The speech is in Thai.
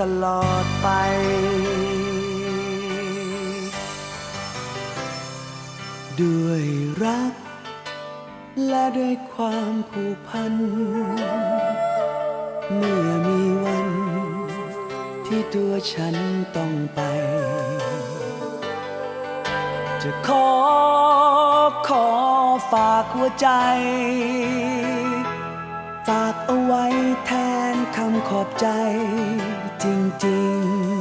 ตลอดไป ด้วยรัก และด้วยความผูกพัน เมื่อมีวัน ที่ตัวฉันต้องไป จะขอขอฝากหัวใจฝากเอาไว้แทนคำขอบใจ จริงๆ